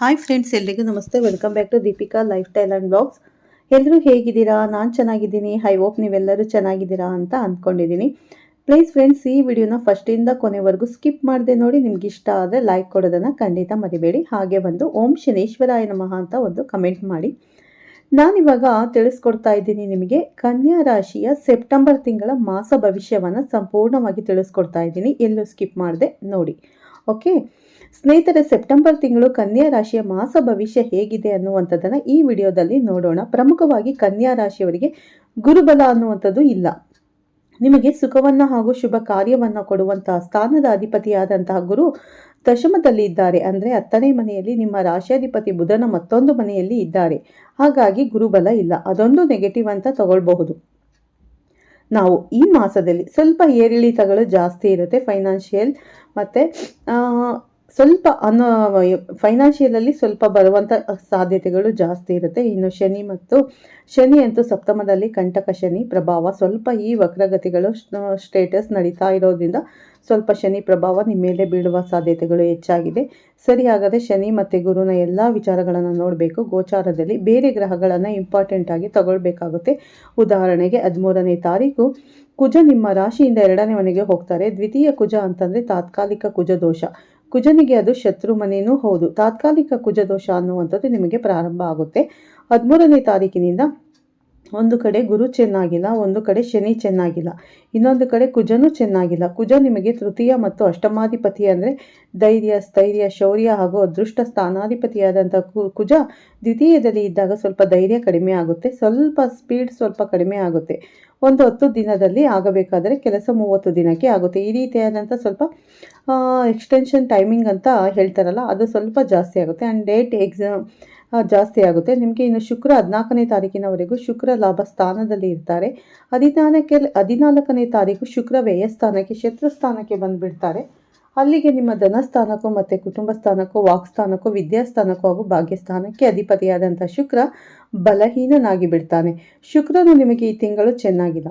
Hi friends ಎಲ್ರಿಗೂ ನಮಸ್ತೆ. Welcome back to Deepika lifestyle and blogs ಎಲ್ಲರೂ ಹೇಗಿದ್ದೀರಾ? ನಾನು ಚೆನ್ನಾಗಿದ್ದೀನಿ. ಐ ಹೋಪ್ ನೀವೆಲ್ಲರೂ ಚೆನ್ನಾಗಿದ್ದೀರಾ ಅಂತ ಅಂದ್ಕೊಂಡಿದ್ದೀನಿ. ಪ್ಲೀಸ್ ಫ್ರೆಂಡ್ಸ್ ಈ ವಿಡಿಯೋನ ಫಸ್ಟಿಂದ ಕೊನೆವರೆಗೂ ಸ್ಕಿಪ್ ಮಾಡದೆ ನೋಡಿ. ನಿಮ್ಗೆ ಇಷ್ಟ ಆದರೆ ಲೈಕ್ ಕೊಡೋದನ್ನು ಖಂಡಿತ ಮರಿಬೇಡಿ. ಹಾಗೆ ಬಂದು ಓಂ ಶನೇಶ್ವರಾಯ ನಮಃ ಅಂತ ಒಂದು ಕಮೆಂಟ್ ಮಾಡಿ. ನಾನಿವಾಗ ತಿಳಿಸ್ಕೊಡ್ತಾ ಇದ್ದೀನಿ ನಿಮಗೆ ಕನ್ಯಾ ರಾಶಿಯ ಸೆಪ್ಟೆಂಬರ್ ತಿಂಗಳ ಮಾಸ ಭವಿಷ್ಯವನ್ನು ಸಂಪೂರ್ಣವಾಗಿ ತಿಳಿಸ್ಕೊಡ್ತಾ ಇದ್ದೀನಿ. ಎಲ್ಲೂ ಸ್ಕಿಪ್ ಮಾಡಿದೆ ನೋಡಿ. ಓಕೆ ಸ್ನೇಹಿತರೆ, ಸೆಪ್ಟೆಂಬರ್ ತಿಂಗಳು ಕನ್ಯಾ ರಾಶಿಯ ಮಾಸ ಭವಿಷ್ಯ ಹೇಗಿದೆ ಅನ್ನುವಂಥದ್ದನ್ನು ಈ ವಿಡಿಯೋದಲ್ಲಿ ನೋಡೋಣ. ಪ್ರಮುಖವಾಗಿ ಕನ್ಯಾ ರಾಶಿಯವರಿಗೆ ಗುರುಬಲ ಅನ್ನುವಂಥದ್ದು ಇಲ್ಲ. ನಿಮಗೆ ಸುಖವನ್ನು ಹಾಗೂ ಶುಭ ಕಾರ್ಯವನ್ನು ಕೊಡುವಂತಹ ಸ್ಥಾನದ ಅಧಿಪತಿಯಾದಂತಹ ಗುರು ದಶಮದಲ್ಲಿ ಇದ್ದಾರೆ. ಅಂದರೆ ಹತ್ತನೇ ಮನೆಯಲ್ಲಿ ನಿಮ್ಮ ರಾಶಿಯಾಧಿಪತಿ ಬುಧನ ಮತ್ತೊಂದು ಮನೆಯಲ್ಲಿ ಇದ್ದಾರೆ. ಹಾಗಾಗಿ ಗುರುಬಲ ಇಲ್ಲ. ಅದೊಂದು ನೆಗೆಟಿವ್ ಅಂತ ತಗೊಳ್ಬಹುದು. ನಾವು ಈ ಮಾಸದಲ್ಲಿ ಸ್ವಲ್ಪ ಏರಿಳಿತಗಳು ಜಾಸ್ತಿ ಇರುತ್ತೆ ಫೈನಾನ್ಷಿಯಲ್ ಮತ್ತು ಸ್ವಲ್ಪ ಅನ ಫೈನಾನ್ಷಿಯಲಲ್ಲಿ ಸ್ವಲ್ಪ ಬರುವಂಥ ಸಾಧ್ಯತೆಗಳು ಜಾಸ್ತಿ ಇರುತ್ತೆ. ಇನ್ನು ಶನಿ ಮತ್ತು, ಶನಿ ಅಂತೂ ಸಪ್ತಮದಲ್ಲಿ ಕಂಟಕ ಶನಿ ಪ್ರಭಾವ ಸ್ವಲ್ಪ ಈ ವಕ್ರಗತಿಗಳು ಸ್ಟೇಟಸ್ ನಡೀತಾ ಇರೋದ್ರಿಂದ ಸ್ವಲ್ಪ ಶನಿ ಪ್ರಭಾವ ನಿಮ್ಮ ಮೇಲೆ ಬೀಳುವ ಸಾಧ್ಯತೆಗಳು ಹೆಚ್ಚಾಗಿದೆ. ಸರಿಯಾಗದೆ ಶನಿ ಮತ್ತು ಗುರುನ ಎಲ್ಲ ವಿಚಾರಗಳನ್ನು ನೋಡಬೇಕು. ಗೋಚಾರದಲ್ಲಿ ಬೇರೆ ಗ್ರಹಗಳನ್ನು ಇಂಪಾರ್ಟೆಂಟ್ ಆಗಿ ತಗೊಳ್ಬೇಕಾಗುತ್ತೆ. ಉದಾಹರಣೆಗೆ ಹದಿಮೂರನೇ ತಾರೀಕು, ಕುಜ ನಿಮ್ಮ ರಾಶಿಯಿಂದ ಎರಡನೇ ಮನೆಗೆ ಹೋಗ್ತಾರೆ. ದ್ವಿತೀಯ ಕುಜ ಅಂತಂದರೆ ತಾತ್ಕಾಲಿಕ ಕುಜ ದೋಷ ಕುಜನಿಗೆ ಅದು ಶತ್ರು ಮನೆಯೂ ಹೌದು. ತಾತ್ಕಾಲಿಕ ಕುಜದೋಷ ಅನ್ನುವಂಥದ್ದು ನಿಮಗೆ ಪ್ರಾರಂಭ ಆಗುತ್ತೆ. ಹದಿಮೂರನೇ ತಾರೀಕಿನಿಂದ ಒಂದು ಕಡೆ ಗುರು ಚೆನ್ನಾಗಿಲ್ಲ, ಒಂದು ಕಡೆ ಶನಿ ಚೆನ್ನಾಗಿಲ್ಲ, ಇನ್ನೊಂದು ಕಡೆ ಕುಜನೂ ಚೆನ್ನಾಗಿಲ್ಲ. ಕುಜ ನಿಮಗೆ ತೃತೀಯ ಮತ್ತು ಅಷ್ಟಮಾಧಿಪತಿ ಅಂದರೆ ಧೈರ್ಯ, ಸ್ಥೈರ್ಯ, ಶೌರ್ಯ ಹಾಗೂ ಅದೃಷ್ಟ ಸ್ಥಾನಾಧಿಪತಿಯಾದಂಥ ಕುಜ ದ್ವಿತೀಯದಲ್ಲಿ ಇದ್ದಾಗ ಸ್ವಲ್ಪ ಧೈರ್ಯ ಕಡಿಮೆ ಆಗುತ್ತೆ. ಸ್ವಲ್ಪ ಸ್ಪೀಡ್ ಸ್ವಲ್ಪ ಕಡಿಮೆ ಆಗುತ್ತೆ. ಒಂದು ಹತ್ತು ದಿನದಲ್ಲಿ ಆಗಬೇಕಾದರೆ ಕೆಲಸ ಮೂವತ್ತು ದಿನಕ್ಕೆ ಆಗುತ್ತೆ. ಈ ರೀತಿಯಾದಂಥ ಸ್ವಲ್ಪ ಎಕ್ಸ್ಟೆನ್ಷನ್ ಟೈಮಿಂಗ್ ಅಂತ ಹೇಳ್ತಾರಲ್ಲ, ಅದು ಸ್ವಲ್ಪ ಜಾಸ್ತಿ ಆಗುತ್ತೆ. ಆ್ಯಂಡ್ ಡೇಟ್ ಎಕ್ಸಾಮ್ ಜಾಸ್ತಿ ಆಗುತ್ತೆ. ನಿಮಗೆ ಇನ್ನು ಶುಕ್ರ ಹದಿನಾಲ್ಕನೇ ತಾರೀಕಿನವರೆಗೂ ಶುಕ್ರ ಲಾಭ ಸ್ಥಾನದಲ್ಲಿ ಇರ್ತಾರೆ. ಹದಿನಾಲ್ಕಕ್ಕೆ ಹದಿನಾಲ್ಕನೇ ತಾರೀಕು ಶುಕ್ರ ವ್ಯಯಸ್ಥಾನಕ್ಕೆ ಶತ್ರು ಸ್ಥಾನಕ್ಕೆ ಬಂದುಬಿಡ್ತಾರೆ. ಅಲ್ಲಿಗೆ ನಿಮ್ಮ ಧನಸ್ಥಾನಕ್ಕೂ ಮತ್ತು ಕುಟುಂಬ ಸ್ಥಾನಕ್ಕೂ ವಾಕ್ಸ್ಥಾನಕ್ಕೂ, ವಿದ್ಯಾಸ್ಥಾನಕ್ಕೂ ಹಾಗೂ ಭಾಗ್ಯಸ್ಥಾನಕ್ಕೆ ಅಧಿಪತಿಯಾದಂಥ ಶುಕ್ರ ಬಲಹೀನನಾಗಿ ಬಿಡ್ತಾನೆ. ಶುಕ್ರನು ನಿಮಗೆ ಈ ತಿಂಗಳು ಚೆನ್ನಾಗಿಲ್ಲ.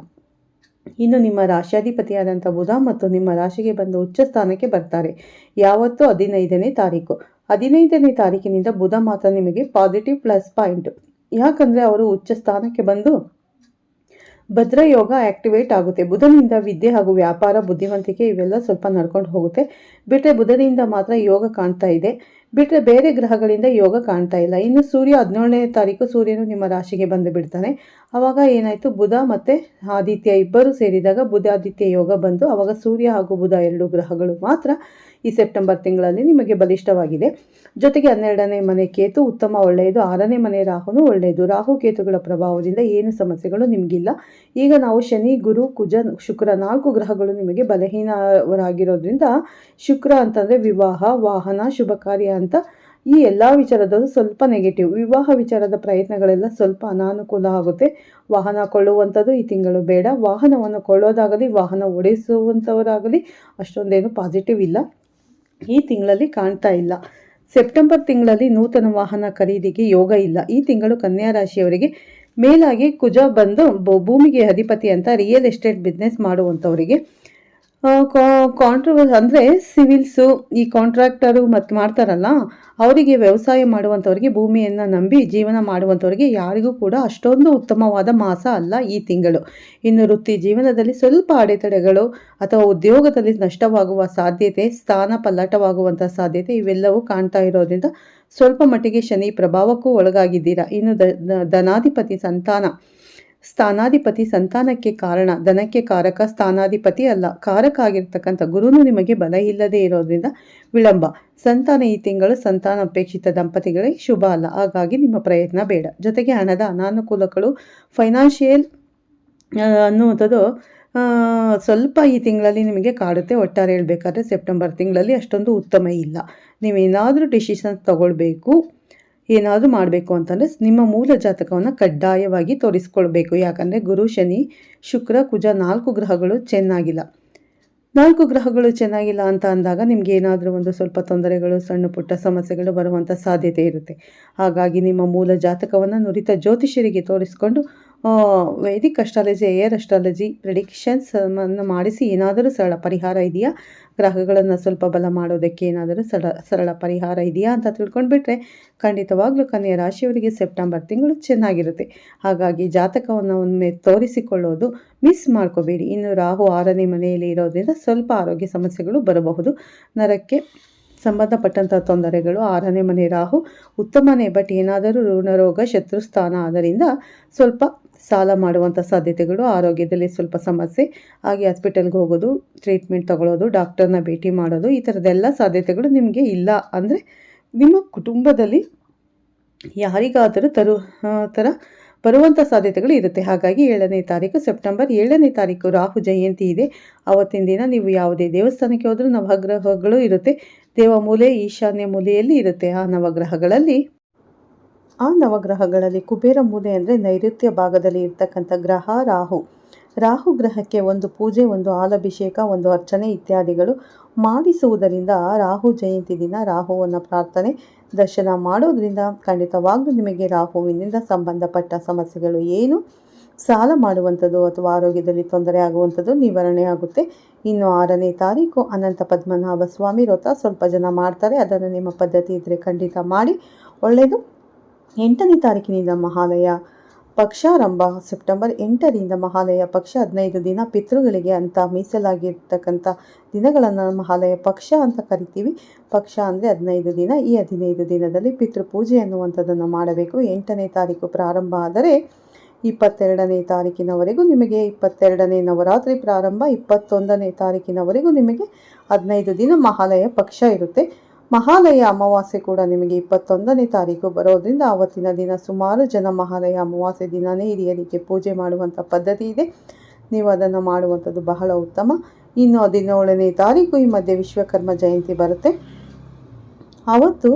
ಇನ್ನು ನಿಮ್ಮ ರಾಶಿಯಾಧಿಪತಿಯಾದಂಥ ಬುಧ ಮತ್ತು ನಿಮ್ಮ ರಾಶಿಗೆ ಬಂದು ಉಚ್ಚ ಸ್ಥಾನಕ್ಕೆ ಬರ್ತಾರೆ. ಯಾವತ್ತು ಹದಿನೈದನೇ ತಾರೀಕು. ಹದಿನೈದನೇ ತಾರೀಕಿನಿಂದ ಬುಧ ಮಾತ್ರ ನಿಮಗೆ ಪಾಸಿಟಿವ್ ಪ್ಲಸ್ ಪಾಯಿಂಟ್. ಯಾಕಂದರೆ ಅವರು ಉಚ್ಚ ಸ್ಥಾನಕ್ಕೆ ಬಂದು ಭದ್ರ ಯೋಗ ಆಕ್ಟಿವೇಟ್ ಆಗುತ್ತೆ. ಬುಧನಿಂದ ವಿದ್ಯೆ ಹಾಗೂ ವ್ಯಾಪಾರ, ಬುದ್ಧಿವಂತಿಕೆ ಇವೆಲ್ಲ ಸ್ವಲ್ಪ ನಡ್ಕೊಂಡು ಹೋಗುತ್ತೆ. ಬಿಟ್ಟರೆ ಬುಧನಿಂದ ಮಾತ್ರ ಯೋಗ ಕಾಣ್ತಾ ಇದೆ. ಬಿಟ್ಟರೆ ಬೇರೆ ಗ್ರಹಗಳಿಂದ ಯೋಗ ಕಾಣ್ತಾ ಇಲ್ಲ. ಇನ್ನು ಸೂರ್ಯ ಹದಿನೇಳನೇ ತಾರೀಕು ಸೂರ್ಯನು ನಿಮ್ಮ ರಾಶಿಗೆ ಬಂದು ಬಿಡ್ತಾನೆ. ಆವಾಗ ಏನಾಯಿತು? ಬುಧ ಮತ್ತು ಆದಿತ್ಯ ಇಬ್ಬರು ಸೇರಿದಾಗ ಬುಧ ಆದಿತ್ಯ ಯೋಗ ಬಂದು ಆವಾಗ ಸೂರ್ಯ ಹಾಗೂ ಬುಧ ಎರಡು ಗ್ರಹಗಳು ಮಾತ್ರ ಈ ಸೆಪ್ಟೆಂಬರ್ ತಿಂಗಳಲ್ಲಿ ನಿಮಗೆ ಬಲಿಷ್ಠವಾಗಿದೆ. ಜೊತೆಗೆ ಹನ್ನೆರಡನೇ ಮನೆ ಕೇತು ಉತ್ತಮ, ಒಳ್ಳೆಯದು. ಆರನೇ ಮನೆ ರಾಹುನು ಒಳ್ಳೆಯದು. ರಾಹು ಕೇತುಗಳ ಪ್ರಭಾವದಿಂದ ಏನು ಸಮಸ್ಯೆಗಳು? ನಿಮಗಿಲ್ಲ. ಈಗ ನಾವು ಶನಿ, ಗುರು, ಕುಜ, ಶುಕ್ರ ನಾಲ್ಕು ಗ್ರಹಗಳು ನಿಮಗೆ ಬಲಹೀನವರಾಗಿರೋದ್ರಿಂದ ಶುಕ್ರ ಅಂತಂದರೆ ವಿವಾಹ, ವಾಹನ, ಶುಭ ಕಾರ್ಯ ಅಂತ ಈ ಎಲ್ಲ ವಿಚಾರದಲ್ಲೂ ಸ್ವಲ್ಪ ನೆಗೆಟಿವ್ ವಿವಾಹ ವಿಚಾರದ ಪ್ರಯತ್ನಗಳೆಲ್ಲ ಸ್ವಲ್ಪ ಅನಾನುಕೂಲ ಆಗುತ್ತೆ. ವಾಹನ ಕೊಳ್ಳುವಂಥದ್ದು ಈ ತಿಂಗಳು ಬೇಡ. ವಾಹನವನ್ನು ಕೊಳ್ಳೋದಾಗಲಿ, ವಾಹನ ಓಡಿಸುವಂಥವರಾಗಲಿ ಅಷ್ಟೊಂದೇನು ಪಾಸಿಟಿವ್ ಇಲ್ಲ. ಈ ತಿಂಗಳಲ್ಲಿ ಕಾಣ್ತಾ ಇಲ್ಲ. ಸೆಪ್ಟೆಂಬರ್ ತಿಂಗಳಲ್ಲಿ ನೂತನ ವಾಹನ ಖರೀದಿಗೆ ಯೋಗ ಇಲ್ಲ. ಈ ತಿಂಗಳು ಕನ್ಯಾ ರಾಶಿಯವರಿಗೆ ಮೇಲಾಗಿ ಕುಜ ಬಂದು ಭೂಮಿಗೆ ಅಧಿಪತಿ ಅಂತ ರಿಯಲ್ ಎಸ್ಟೇಟ್ ಬಿಸ್ನೆಸ್ ಮಾಡುವಂಥವರಿಗೆ ಕಾಂಟ್ರವರ್ ಅಂದರೆ ಸಿವಿಲ್ಸು ಈ ಕಾಂಟ್ರಾಕ್ಟರು ಮತ್ತು ಮಾಡ್ತಾರಲ್ಲ, ಅವರಿಗೆ ವ್ಯವಸಾಯ ಮಾಡುವಂಥವ್ರಿಗೆ ಭೂಮಿಯನ್ನು ನಂಬಿ ಜೀವನ ಮಾಡುವಂಥವ್ರಿಗೆ ಯಾರಿಗೂ ಕೂಡ ಅಷ್ಟೊಂದು ಉತ್ತಮವಾದ ಮಾಸ ಅಲ್ಲ ಈ ತಿಂಗಳು. ಇನ್ನು ವೃತ್ತಿ ಜೀವನದಲ್ಲಿ ಸ್ವಲ್ಪ ಅಡೆತಡೆಗಳು ಅಥವಾ ಉದ್ಯೋಗದಲ್ಲಿ ನಷ್ಟವಾಗುವ ಸಾಧ್ಯತೆ, ಸ್ಥಾನ ಪಲ್ಲಟವಾಗುವಂಥ ಸಾಧ್ಯತೆ ಇವೆಲ್ಲವೂ ಕಾಣ್ತಾ ಇರೋದ್ರಿಂದ ಸ್ವಲ್ಪ ಮಟ್ಟಿಗೆ ಶನಿ ಪ್ರಭಾವಕ್ಕೂ ಒಳಗಾಗಿದ್ದೀರಾ. ಇನ್ನು ಧನಾಧಿಪತಿ ಸಂತಾನ. ಸ್ಥಾನಾಧಿಪತಿ ಸಂತಾನಕ್ಕೆ ಕಾರಣ, ಧನಕ್ಕೆ ಕಾರಕ, ಸ್ಥಾನಾಧಿಪತಿ ಅಲ್ಲ. ಕಾರಕ ಆಗಿರ್ತಕ್ಕಂಥ ಗುರುನು ನಿಮಗೆ ಬಲ ಇಲ್ಲದೆ ಇರೋದ್ರಿಂದ ವಿಳಂಬ. ಸಂತಾನ ಈ ತಿಂಗಳು ಸಂತಾನ ಅಪೇಕ್ಷಿತ ದಂಪತಿಗಳಿಗೆ ಶುಭ ಅಲ್ಲ. ಹಾಗಾಗಿ ನಿಮ್ಮ ಪ್ರಯತ್ನ ಬೇಡ. ಜೊತೆಗೆ ಹಣದ ಅನಾನುಕೂಲಗಳು ಫೈನಾನ್ಷಿಯಲ್ ಅನ್ನುವಂಥದ್ದು ಸ್ವಲ್ಪ ಈ ತಿಂಗಳಲ್ಲಿ ನಿಮಗೆ ಕಾಡುತ್ತೆ. ಒಟ್ಟಾರೆ ಹೇಳಬೇಕಾದ್ರೆ ಸೆಪ್ಟೆಂಬರ್ ತಿಂಗಳಲ್ಲಿ ಅಷ್ಟೊಂದು ಉತ್ತಮ ಇಲ್ಲ. ನೀವೇನಾದರೂ ಡಿಸಿಷನ್ಸ್ ತಗೊಳ್ಬೇಕು. ಏನಾದರೂ ಮಾಡಬೇಕು ಅಂತಂದರೆ ನಿಮ್ಮ ಮೂಲ ಜಾತಕವನ್ನು ಕಡ್ಡಾಯವಾಗಿ ತೋರಿಸ್ಕೊಳ್ಬೇಕು. ಯಾಕಂದರೆ ಗುರು, ಶನಿ, ಶುಕ್ರ, ಕುಜ ನಾಲ್ಕು ಗ್ರಹಗಳು ಚೆನ್ನಾಗಿಲ್ಲ. ನಾಲ್ಕು ಗ್ರಹಗಳು ಚೆನ್ನಾಗಿಲ್ಲ ಅಂತ ಅಂದಾಗ ನಿಮ್ಗೆ ಏನಾದರೂ ಒಂದು ಸ್ವಲ್ಪ ತೊಂದರೆಗಳು, ಸಣ್ಣ ಪುಟ್ಟ ಸಮಸ್ಯೆಗಳು ಬರುವಂಥ ಸಾಧ್ಯತೆ ಇರುತ್ತೆ. ಹಾಗಾಗಿ ನಿಮ್ಮ ಮೂಲ ಜಾತಕವನ್ನು ನುರಿತ ಜ್ಯೋತಿಷರಿಗೆ ತೋರಿಸ್ಕೊಂಡು ವೈದಿಕ್ ಅಸ್ಟ್ರಾಲಜಿ ಏರ್ ಅಸ್ಟ್ರಾಲಜಿ, ಪ್ರಿಡಿಕ್ಷನ್ಸ್, ಅನ್ನು ಮಾಡಿಸಿ ಏನಾದರೂ ಸರಳ ಪರಿಹಾರ ಇದೆಯಾ? ಗ್ರಹಗಳನ್ನು ಸ್ವಲ್ಪ ಬಲ ಮಾಡೋದಕ್ಕೆ ಏನಾದರೂ ಸರಳ ಸರಳ ಪರಿಹಾರ ಇದೆಯಾ ಅಂತ ತಿಳ್ಕೊಂಡ್ಬಿಟ್ರೆ ಖಂಡಿತವಾಗ್ಲೂ ಕನ್ಯಾ ರಾಶಿಯವರಿಗೆ ಸೆಪ್ಟೆಂಬರ್ ತಿಂಗಳು ಚೆನ್ನಾಗಿರುತ್ತೆ. ಹಾಗಾಗಿ ಜಾತಕವನ್ನು ಒಮ್ಮೆ ತೋರಿಸಿಕೊಳ್ಳೋದು ಮಿಸ್ ಮಾಡ್ಕೋಬೇಡಿ. ಇನ್ನು ರಾಹು ಆರನೇ ಮನೆಯಲ್ಲಿ ಇರೋದ್ರಿಂದ ಸ್ವಲ್ಪ ಆರೋಗ್ಯ ಸಮಸ್ಯೆಗಳು ಬರಬಹುದು. ನರಕ್ಕೆ ಸಂಬಂಧಪಟ್ಟಂಥ ತೊಂದರೆಗಳು, ಆರನೇ ಮನೆ ರಾಹು ಉತ್ತಮನೇ, ಬಟ್ ಏನಾದರೂ ಋಣರೋಗ, ಶತ್ರುಸ್ಥಾನ ಆದ್ದರಿಂದ ಸ್ವಲ್ಪ ಸಾಲ ಮಾಡುವಂಥ ಸಾಧ್ಯತೆಗಳು, ಆರೋಗ್ಯದಲ್ಲಿ ಸ್ವಲ್ಪ ಸಮಸ್ಯೆ, ಹಾಗೆ ಹಾಸ್ಪಿಟಲ್ಗೆ ಹೋಗೋದು ಟ್ರೀಟ್ಮೆಂಟ್ ತಗೊಳ್ಳೋದು ಡಾಕ್ಟರ್ನ ಭೇಟಿ ಮಾಡೋದು, ಈ ಥರದ್ದೆಲ್ಲ ಸಾಧ್ಯತೆಗಳು ನಿಮಗೆ ಇಲ್ಲ ಅಂದರೆ ನಿಮ್ಮ ಕುಟುಂಬದಲ್ಲಿ ಯಾರಿಗಾದರೂ ತರು ಥರ ಬರುವಂಥ ಸಾಧ್ಯತೆಗಳು ಇರುತ್ತೆ. ಹಾಗಾಗಿ ಏಳನೇ ತಾರೀಕು ಸೆಪ್ಟೆಂಬರ್ ಏಳನೇ ತಾರೀಕು ರಾಹು ಜಯಂತಿ ಇದೆ. ಆವತ್ತಿನ ದಿನ ನೀವು ಯಾವುದೇ ದೇವಸ್ಥಾನಕ್ಕೆ ಹೋದರೂ ನವಗ್ರಹಗಳು ಇರುತ್ತೆ. ದೇವ ಮೂಲೆ ಈಶಾನ್ಯ ಮೂಲೆಯಲ್ಲಿ ಇರುತ್ತೆ. ಆ ನವಗ್ರಹಗಳಲ್ಲಿ ಆ ನವಗ್ರಹಗಳಲ್ಲಿ ಕುಬೇರ ಮೂಲೆ ಅಂದರೆ ನೈಋತ್ಯ ಭಾಗದಲ್ಲಿ ಇರ್ತಕ್ಕಂಥ ಗ್ರಹ ರಾಹು. ರಾಹು ಗ್ರಹಕ್ಕೆ ಒಂದು ಪೂಜೆ, ಒಂದು ಹಾಲಭಿಷೇಕ ಒಂದು ಅರ್ಚನೆ ಇತ್ಯಾದಿಗಳು ಮಾಡಿಸುವುದರಿಂದ ರಾಹು ಜಯಂತಿ ದಿನ ರಾಹುವನ್ನು ಪ್ರಾರ್ಥನೆ, ದರ್ಶನ ಮಾಡೋದರಿಂದ ಖಂಡಿತವಾಗ್ಲೂ ನಿಮಗೆ ರಾಹುವಿನಿಂದ ಸಂಬಂಧಪಟ್ಟ ಸಮಸ್ಯೆಗಳು ಏನು, ಸಾಲ ಮಾಡುವಂಥದ್ದು ಅಥವಾ ಆರೋಗ್ಯದಲ್ಲಿ ತೊಂದರೆ ಆಗುವಂಥದ್ದು ನಿವಾರಣೆ ಆಗುತ್ತೆ. ಇನ್ನು ಆರನೇ ತಾರೀಕು ಅನಂತ ಪದ್ಮನಾಭ ಸ್ವಾಮಿ ವ್ರತ ಸ್ವಲ್ಪ ಜನ ಮಾಡ್ತಾರೆ, ಅದನ್ನು ನಿಮ್ಮ ಪದ್ಧತಿ ಇದ್ದರೆ ಖಂಡಿತ ಮಾಡಿ. ಒಳ್ಳೆಯದು ಎಂಟನೇ ತಾರೀಕಿನಿಂದ ಮಹಾಲಯ ಪಕ್ಷಾರಂಭ. ಸೆಪ್ಟೆಂಬರ್ ಎಂಟರಿಂದ ಮಹಾಲಯ ಪಕ್ಷ ಹದಿನೈದು ದಿನ ಪಿತೃಗಳಿಗೆ ಅಂತ ಮೀಸಲಾಗಿರ್ತಕ್ಕಂಥ ದಿನಗಳನ್ನು ಮಹಾಲಯ ಪಕ್ಷ ಅಂತ ಕರಿತೀವಿ. ಪಕ್ಷ ಅಂದರೆ ಹದಿನೈದು ದಿನ. ಈ ಹದಿನೈದು ದಿನದಲ್ಲಿ ಪಿತೃಪೂಜೆ ಅನ್ನುವಂಥದ್ದನ್ನು ಮಾಡಬೇಕು. ಎಂಟನೇ ತಾರೀಕು ಪ್ರಾರಂಭ ಆದರೆ ಇಪ್ಪತ್ತೆರಡನೇ ತಾರೀಕಿನವರೆಗೂ ನಿಮಗೆ ಇಪ್ಪತ್ತೆರಡನೇ ನವರಾತ್ರಿ ಪ್ರಾರಂಭ, ಇಪ್ಪತ್ತೊಂದನೇ ತಾರೀಕಿನವರೆಗೂ ನಿಮಗೆ ಹದಿನೈದು ದಿನ ಮಹಾಲಯ ಪಕ್ಷ ಇರುತ್ತೆ. ಮಹಾಲಯ ಅಮಾವಾಸ್ಯೆ ಕೂಡ ನಿಮಗೆ ಇಪ್ಪತ್ತೊಂದನೇ ತಾರೀಕು ಬರೋದ್ರಿಂದ ಆವತ್ತಿನ ದಿನ ಸುಮಾರು ಜನ ಮಹಾಲಯ ಅಮಾವಾಸ್ಯೆ ದಿನವೇ ಹಿರಿಯರಿಗೆ ಪೂಜೆ ಮಾಡುವಂಥ ಪದ್ಧತಿ ಇದೆ. ನೀವು ಅದನ್ನು ಮಾಡುವಂಥದ್ದು ಬಹಳ ಉತ್ತಮ. ಇನ್ನು ಹದಿನೇಳನೇ ತಾರೀಕು ಈ ಮಧ್ಯೆ ವಿಶ್ವಕರ್ಮ ಜಯಂತಿ ಬರುತ್ತೆ. ಆವತ್ತು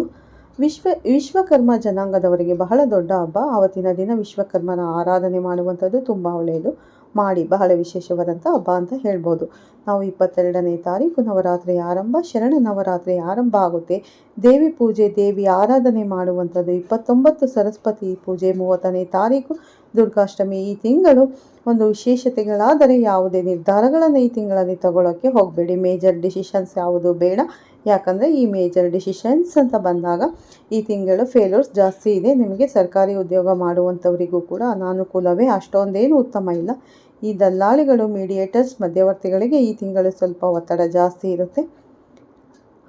ವಿಶ್ವ, ವಿಶ್ವಕರ್ಮ ಜನಾಂಗದವರಿಗೆ ಬಹಳ ದೊಡ್ಡ ಹಬ್ಬ. ಆವತ್ತಿನ ದಿನ ವಿಶ್ವಕರ್ಮನ ಆರಾಧನೆ ಮಾಡುವಂಥದ್ದು ತುಂಬ ಒಳ್ಳೆಯದು. ಮಾಡಿ ಬಹಳ ವಿಶೇಷವಾದಂಥ ಹಬ್ಬ ಅಂತ ಹೇಳ್ಬೋದು. ನಾವು ಇಪ್ಪತ್ತೆರಡನೇ ತಾರೀಕು ನವರಾತ್ರಿ ಆರಂಭ, ಶರಣ ನವರಾತ್ರಿ ಆರಂಭ ಆಗುತ್ತೆ. ದೇವಿ ಪೂಜೆ, ದೇವಿ ಆರಾಧನೆ ಮಾಡುವಂಥದ್ದು ಇಪ್ಪತ್ತೊಂಬತ್ತು ಸರಸ್ವತಿ ಪೂಜೆ ಮೂವತ್ತನೇ ತಾರೀಕು. ದುರ್ಗಾಷ್ಟಮಿ ಈ ತಿಂಗಳು ಒಂದು ವಿಶೇಷತೆಗಳಾದರೆ ಯಾವುದೇ ನಿರ್ಧಾರಗಳನ್ನು ಈ ತಿಂಗಳಲ್ಲಿ ತಗೊಳ್ಳೋಕ್ಕೆ ಹೋಗಬೇಡಿ. ಮೇಜರ್ ಡಿಸಿಷನ್ಸ್ ಯಾವುದು ಬೇಡ. ಯಾಕಂದರೆ ಈ ಮೇಜರ್ ಡಿಸಿಷನ್ಸ್ ಅಂತ ಬಂದಾಗ ಈ ತಿಂಗಳು ಫೇಲ್ಯೂರ್ಸ್ ಜಾಸ್ತಿ ಇದೆ. ನಿಮಗೆ ಸರ್ಕಾರಿ ಉದ್ಯೋಗ ಮಾಡುವಂಥವರಿಗೂ ಕೂಡ ಅನಾನುಕೂಲವೇ. ಅಷ್ಟೊಂದೇನು ಉತ್ತಮ ಇಲ್ಲ. ಈ ದಲ್ಲಾಳಿಗಳು ಮೀಡಿಯೇಟರ್ಸ್ ಮಧ್ಯವರ್ತಿಗಳಿಗೆ ಈ ತಿಂಗಳು ಸ್ವಲ್ಪ ಒತ್ತಡ ಜಾಸ್ತಿ ಇರುತ್ತೆ.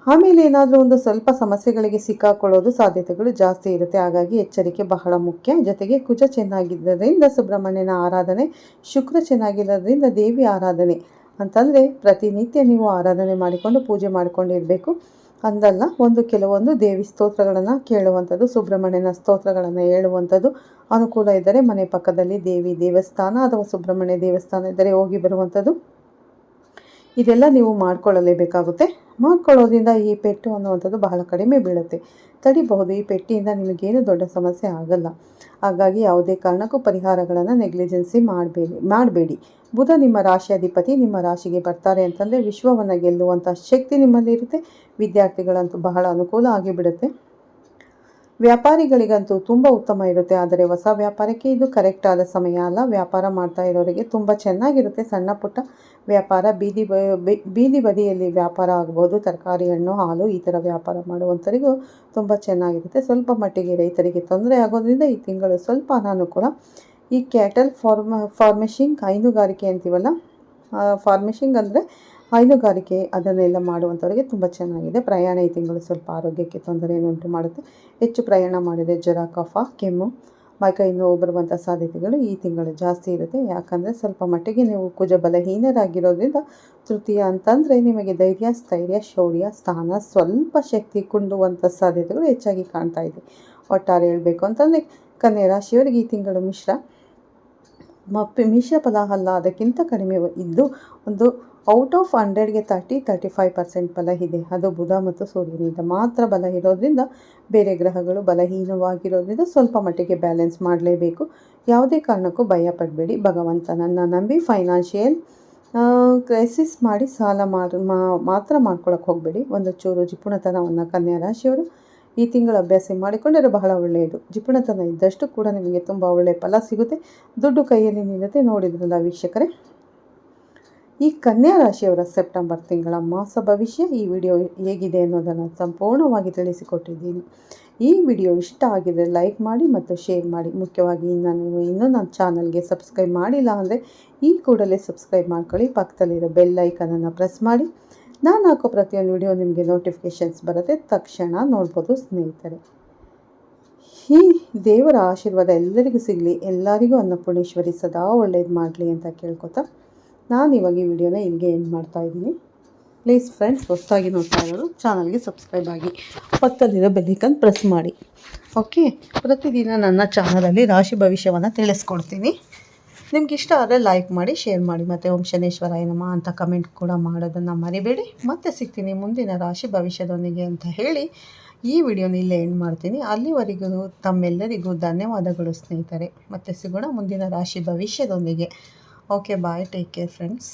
ಆಮೇಲೆ ಏನಾದರೂ ಒಂದು ಸ್ವಲ್ಪ ಸಮಸ್ಯೆಗಳಿಗೆ ಸಿಕ್ಕಾಕೊಳ್ಳೋದು ಸಾಧ್ಯತೆಗಳು ಜಾಸ್ತಿ ಇರುತ್ತೆ. ಹಾಗಾಗಿ ಎಚ್ಚರಿಕೆ ಬಹಳ ಮುಖ್ಯ. ಜೊತೆಗೆ ಕುಜ ಚೆನ್ನಾಗಿದ್ದರಿಂದ ಸುಬ್ರಹ್ಮಣ್ಯನ ಆರಾಧನೆ, ಶುಕ್ರ ಚೆನ್ನಾಗಿರೋದ್ರಿಂದ ದೇವಿ ಆರಾಧನೆ ಅಂತಂದರೆ ಪ್ರತಿನಿತ್ಯ ನೀವು ಆರಾಧನೆ ಮಾಡಿಕೊಂಡು ಪೂಜೆ ಮಾಡಿಕೊಂಡಿರಬೇಕು. ಅಂದಲ್ಲ, ಒಂದು ಕೆಲವೊಂದು ದೇವಿ ಸ್ತೋತ್ರಗಳನ್ನು ಕೇಳುವಂಥದ್ದು, ಸುಬ್ರಹ್ಮಣ್ಯನ ಸ್ತೋತ್ರಗಳನ್ನು ಹೇಳುವಂಥದ್ದು ಅನುಕೂಲ ಇದ್ದರೆ ಮನೆ ಪಕ್ಕದಲ್ಲಿ ದೇವಿ ದೇವಸ್ಥಾನ ಅಥವಾ ಸುಬ್ರಹ್ಮಣ್ಯ ದೇವಸ್ಥಾನ ಇದ್ದರೆ ಹೋಗಿ ಬರುವಂಥದ್ದು. ಇದೆಲ್ಲ ನೀವು ಮಾಡ್ಕೊಳ್ಳಲೇಬೇಕಾಗುತ್ತೆ. ಮಾಡ್ಕೊಳ್ಳೋದ್ರಿಂದ ಈ ಪೆಟ್ಟು ಅನ್ನುವಂಥದ್ದು ಬಹಳ ಕಡಿಮೆ ಬೀಳುತ್ತೆ. ತಡಿಬಹುದು, ಈ ಪೆಟ್ಟಿಯಿಂದ ನಿಮಗೇನು ದೊಡ್ಡ ಸಮಸ್ಯೆ ಆಗಲ್ಲ. ಹಾಗಾಗಿ ಯಾವುದೇ ಕಾರಣಕ್ಕೂ ಪರಿಹಾರಗಳನ್ನು ನೆಗ್ಲಿಜೆನ್ಸಿ ಮಾಡಬೇಡಿ ಮಾಡಬೇಡಿ. ಬುಧ ನಿಮ್ಮ ರಾಶಿ ಅಧಿಪತಿ ನಿಮ್ಮ ರಾಶಿಗೆ ಬರ್ತಾರೆ ಅಂತಂದರೆ ವಿಶ್ವವನ್ನು ಗೆಲ್ಲುವಂಥ ಶಕ್ತಿ ನಿಮ್ಮಲ್ಲಿರುತ್ತೆ. ವಿದ್ಯಾರ್ಥಿಗಳಂತೂ ಬಹಳ ಅನುಕೂಲ ಆಗಿಬಿಡುತ್ತೆ. ವ್ಯಾಪಾರಿಗಳಿಗಂತೂ ತುಂಬ ಉತ್ತಮ ಇರುತ್ತೆ. ಆದರೆ ಹೊಸ ವ್ಯಾಪಾರಕ್ಕೆ ಇದು ಕರೆಕ್ಟ್ ಆದ ಸಮಯ ಅಲ್ಲ. ವ್ಯಾಪಾರ ಮಾಡ್ತಾ ಇರೋರಿಗೆ ತುಂಬ ಚೆನ್ನಾಗಿರುತ್ತೆ. ಸಣ್ಣ ಪುಟ್ಟ ವ್ಯಾಪಾರ, ಬೀದಿ ಬೀದಿ ಬದಿಯಲ್ಲಿ ವ್ಯಾಪಾರ ಆಗ್ಬೋದು, ತರಕಾರಿ ಹಣ್ಣು, ಹಾಲು ಈ ಥರ ವ್ಯಾಪಾರ ಮಾಡುವಂಥರಿಗೂ ತುಂಬ ಚೆನ್ನಾಗಿರುತ್ತೆ. ಸ್ವಲ್ಪ ಮಟ್ಟಿಗೆ ರೈತರಿಗೆ ತೊಂದರೆ ಆಗೋದ್ರಿಂದ ಈ ತಿಂಗಳು ಸ್ವಲ್ಪ ಅನಾನುಕೂಲ. ಈ ಕ್ಯಾಟಲ್ ಫಾರ್ಮ ಫಾರ್ಮಿಶಿಂಗ್ ಹೈನುಗಾರಿಕೆ ಅಂತೀವಲ್ಲ ಫಾರ್ಮಿಶಿಂಗ್ ಅಂದರೆ ಹೈನುಗಾರಿಕೆ ಅದನ್ನೆಲ್ಲ ಮಾಡುವಂಥವರಿಗೆ ತುಂಬ ಚೆನ್ನಾಗಿದೆ. ಪ್ರಯಾಣ ಈ ತಿಂಗಳು ಸ್ವಲ್ಪ ಆರೋಗ್ಯಕ್ಕೆ ತೊಂದರೆಯನ್ನು ಉಂಟು ಮಾಡುತ್ತೆ. ಹೆಚ್ಚು ಪ್ರಯಾಣ ಮಾಡಿದರೆ ಜ್ವರ, ಕಫ, ಕೆಮ್ಮು, ಮೈಕೈ ನೋವು ಬರುವಂಥ ಸಾಧ್ಯತೆಗಳು ಈ ತಿಂಗಳು ಜಾಸ್ತಿ ಇರುತ್ತೆ. ಯಾಕಂದರೆ ಸ್ವಲ್ಪ ಮಟ್ಟಿಗೆ ನೀವು ಕುಜ ಬಲಹೀನರಾಗಿರೋದ್ರಿಂದ ತೃತೀಯ ಅಂತಂದರೆ ನಿಮಗೆ ಧೈರ್ಯ, ಸ್ಥೈರ್ಯ, ಶೌರ್ಯ, ಸ್ಥಾನ, ಸ್ವಲ್ಪ ಶಕ್ತಿ ಕುಂಡುವಂಥ ಸಾಧ್ಯತೆಗಳು ಹೆಚ್ಚಾಗಿ ಕಾಣ್ತಾ ಇದೆ. ಒಟ್ಟಾರೆ ಹೇಳಬೇಕು ಅಂತಂದರೆ ಕನ್ಯಾ ರಾಶಿಯವರಿಗೆ ಈ ತಿಂಗಳು ಮಿಶ್ರ ಮಪ್ಪಿ ಮಿಶ್ರ ಫಲ ಅಲ್ಲ ಅದಕ್ಕಿಂತ ಕಡಿಮೆ ಇದ್ದು ಒಂದು ಔಟ್ ಆಫ್ ಹಂಡ್ರೆಡ್ಗೆ ತರ್ಟಿ ತರ್ಟಿ ಫೈವ್ ಪರ್ಸೆಂಟ್ ಬಲ ಇದೆ. ಅದು ಬುಧ ಮತ್ತು ಸೂರ್ಯನಿಂದ ಮಾತ್ರ ಬಲ ಇರೋದ್ರಿಂದ ಬೇರೆ ಗ್ರಹಗಳು ಬಲಹೀನವಾಗಿರೋದ್ರಿಂದ ಸ್ವಲ್ಪ ಮಟ್ಟಿಗೆ ಬ್ಯಾಲೆನ್ಸ್ ಮಾಡಲೇಬೇಕು. ಯಾವುದೇ ಕಾರಣಕ್ಕೂ ಭಯ ಪಡಬೇಡಿ ಭಗವಂತನನ್ನು ನಂಬಿ ಫೈನಾನ್ಷಿಯಲ್ ಕ್ರೈಸಿಸ್ ಮಾಡಿ ಸಾಲ ಮಾಡಿ ಮಾತ್ರ ಮಾಡ್ಕೊಳಕ್ಕೆ ಹೋಗಬೇಡಿ. ಒಂದು ಚೂರು ಜಿಪುಣತನವನ್ನು ಕನ್ಯಾ ರಾಶಿಯವರು ಈ ತಿಂಗಳು ಅಭ್ಯಾಸ ಮಾಡಿಕೊಂಡರೆ ಬಹಳ ಒಳ್ಳೆಯದು. ಜಿಪುಣತನ ಇದ್ದಷ್ಟು ಕೂಡ ನಿಮಗೆ ತುಂಬ ಒಳ್ಳೆಯ ಫಲ ಸಿಗುತ್ತೆ. ದುಡ್ಡು ಕೈಯಲ್ಲಿ ನಿಲ್ಲದೆ ನೋಡಿದ್ರಲ್ಲ ವೀಕ್ಷಕರೇ ಈ ಕನ್ಯಾ ರಾಶಿಯವರ ಸೆಪ್ಟೆಂಬರ್ ತಿಂಗಳ ಮಾಸ ಭವಿಷ್ಯ ಈ ವಿಡಿಯೋ ಹೇಗಿದೆ ಅನ್ನೋದನ್ನು ಸಂಪೂರ್ಣವಾಗಿ ತಿಳಿಸಿಕೊಟ್ಟಿದ್ದೀನಿ. ಈ ವಿಡಿಯೋ ಇಷ್ಟ ಆಗಿದರೆ ಲೈಕ್ ಮಾಡಿ ಮತ್ತು ಶೇರ್ ಮಾಡಿ. ಮುಖ್ಯವಾಗಿ ಇನ್ನು ನೀವು ಇನ್ನೂ ನನ್ನ ಚಾನಲ್ಗೆ ಸಬ್ಸ್ಕ್ರೈಬ್ ಮಾಡಿಲ್ಲ ಅಂದರೆ ಈ ಕೂಡಲೇ ಸಬ್ಸ್ಕ್ರೈಬ್ ಮಾಡ್ಕೊಳ್ಳಿ. ಪಕ್ಕದಲ್ಲಿರೋ ಬೆಲ್ ಐಕನನ್ನು ಪ್ರೆಸ್ ಮಾಡಿ. ನಾನು ಹಾಕೋ ಪ್ರತಿಯೊಂದು ವಿಡಿಯೋ ನಿಮಗೆ ನೋಟಿಫಿಕೇಷನ್ಸ್ ಬರುತ್ತೆ. ತಕ್ಷಣ ನೋಡ್ಬೋದು ಸ್ನೇಹಿತರೆ. ಈ ದೇವರ ಆಶೀರ್ವಾದ ಎಲ್ಲರಿಗೂ ಸಿಗಲಿ. ಎಲ್ಲರಿಗೂ ಅನ್ನಪೂರ್ಣೇಶ್ವರಿ ಸದಾ ಒಳ್ಳೇದು ಮಾಡಲಿ ಅಂತ ಕೇಳ್ಕೊತಾ ನಾನು ಇವಾಗ ಈ ವಿಡಿಯೋನ ಇಲ್ಲಿಗೆ ಎಂಡ್ ಮಾಡ್ತಾ ಇದ್ದೀನಿ. ಪ್ಲೀಸ್ ಫ್ರೆಂಡ್ಸ್ ಹೊಸದಾಗಿ ನೋಡ್ತಾ ಇರೋರು ಚಾನಲ್ಗೆ ಸಬ್ಸ್ಕ್ರೈಬ್ ಆಗಿ ಪಕ್ಕದಲ್ಲಿರೋ ಬೆಲ್ಲಿಕನ್ ಪ್ರೆಸ್ ಮಾಡಿ. ಓಕೆ ಪ್ರತಿದಿನ ನನ್ನ ಚಾನಲಲ್ಲಿ ರಾಶಿ ಭವಿಷ್ಯವನ್ನು ತಿಳಿಸ್ಕೊಡ್ತೀನಿ. ನಿಮ್ಗೆ ಇಷ್ಟ ಆದರೆ ಲೈಕ್ ಮಾಡಿ ಶೇರ್ ಮಾಡಿ, ಮತ್ತು ಓಂ ಶನೇಶ್ವರಾಯ ನಮ ಅಂತ ಕಮೆಂಟ್ ಕೂಡ ಮಾಡೋದನ್ನು ಮರಿಬೇಡಿ. ಮತ್ತೆ ಸಿಗ್ತೀನಿ ಮುಂದಿನ ರಾಶಿ ಭವಿಷ್ಯದೊಂದಿಗೆ ಅಂತ ಹೇಳಿ ಈ ವಿಡಿಯೋನ ಇಲ್ಲೇ ಎಂಡ್ ಮಾಡ್ತೀನಿ. ಅಲ್ಲಿವರೆಗೂ ತಮ್ಮೆಲ್ಲರಿಗೂ ಧನ್ಯವಾದಗಳು ಸ್ನೇಹಿತರೆ. ಮತ್ತೆ ಸಿಗೋಣ ಮುಂದಿನ ರಾಶಿ ಭವಿಷ್ಯದೊಂದಿಗೆ. Okay bye take care friends